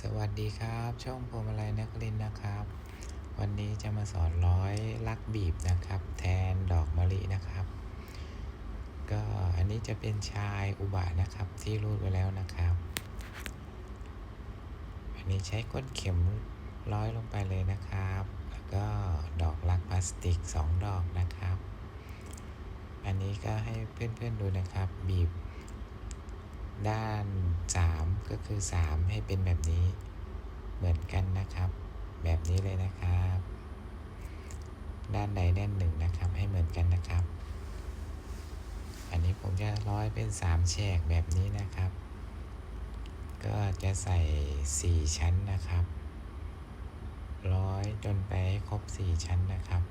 สวัสดีครับ ช่องพวงมาลัยนักเรียนนะครับ วันนี้จะมาสอนร้อยลักบีบนะครับ แทนดอกมะลินะครับ ก็อันนี้จะเป็นชายอุบะนะครับที่รูดไว้แล้วนะครับ อันนี้ใช้ก้นเข็มร้อยลงไปเลยนะครับ แล้วก็ดอกลักพลาสติก 2 ดอกนะครับ อันนี้ก็ให้เพื่อนๆดูนะครับ บีบด้าน 3 ก็คือ 3 ให้เป็นแบบนี้เหมือนกันนะครับ แบบนี้เลยนะครับ ด้านใดด้านหนึ่งนะครับ ให้เหมือนกันนะครับ อันนี้ผมจะร้อยเป็น 3 แฉกแบบนี้นะครับ ก็จะใส่ 4 ชั้นนะครับร้อยจนไปให้ครบ 4 ชั้นนะครับ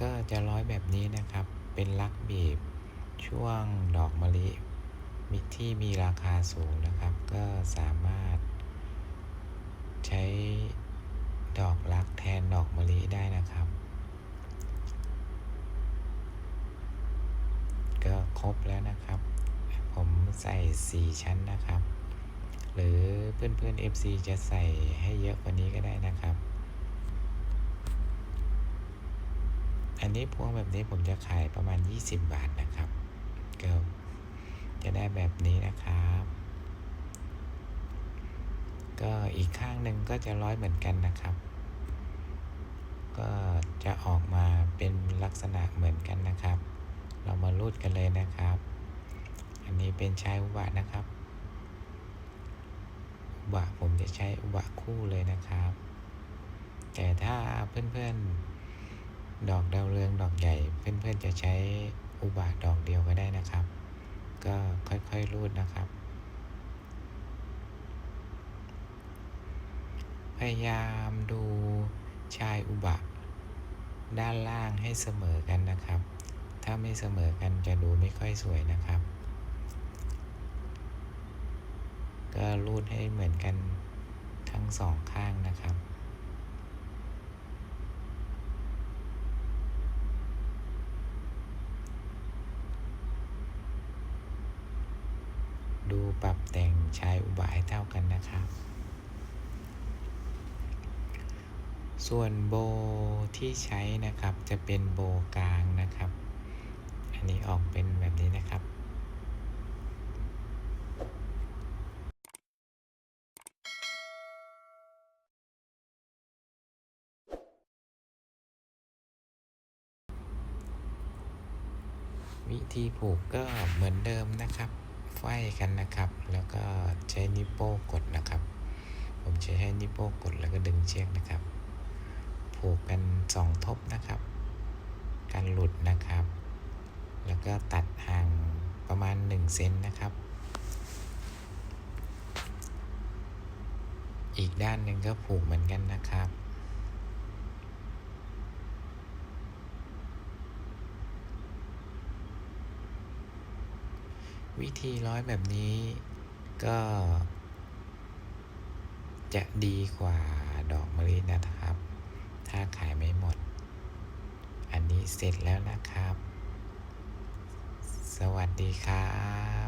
ก็จะร้อยแบบนี้นะครับ เป็นลักบีบช่วงดอกมะลิ มิที่มีราคาสูงนะครับ ก็สามารถ ใช้ดอกลักแทนดอกมะลิได้นะครับ ก็ครบแล้วนะครับ ผมใส่ 4 ชั้นนะครับ หรือเพื่อนๆ FC จะใส่ให้เยอะกว่านี้ก็ได้นะครับอันนี้พวงแบบนี้ผมจะขายประมาณ 20 บาทนะครับ ได้แบบนี้นะครับ ก็อีกข้างหนึ่งก็จะร้อยเหมือนกันนะครับ ก็จะออกมาเป็นลักษณะเหมือนกันนะครับ เรามารูดกันเลยนะครับ อันนี้เป็นใชายอุบะนะครับ อุบะผมจะใช้อุบะคู่เลยนะครับ แต่ถ้าเพื่อนๆดอกดาวเรืองดอกใหญ่ เพื่อนๆจะใช้อุบะดอกเดียวก็ได้ ก็ค่อยๆรูดนะครับ พยายามดูชายอุบะ ด้านล่างให้เสมอกันนะครับ ถ้าไม่เสมอกันจะดูไม่ค่อยสวยนะครับ ก็รูดให้เหมือนกันทั้งสองข้างนะครับ ดูปรับแต่งใชายอุบะให้เท่ากันนะครับ ส่วนโบที่ใช้นะครับจะเป็นโบกลางนะครับ อันนี้ออกเป็นแบบนี้นะครับวิธีผูกก็เหมือนเดิมนะครับ ไฟกันนะครับ แล้วก็ใช้นิ้วโป้งกดนะครับ ผมจะใช้นิ้วโป้งกดแล้วก็ดึงเชือกนะครับ ผูกกันสองทบนะครับการหลุดนะครับ แล้วก็ตัดห่างประมาณ1เซนนะครับ อีกด้านหนึ่งก็ผูกเหมือนกันนะครับ วิธีร้อยแบบนี้ก็ จะดีกว่าดอกมะลินะครับ ถ้าขายไม่หมด อันนี้เสร็จแล้วนะครับ สวัสดีครับ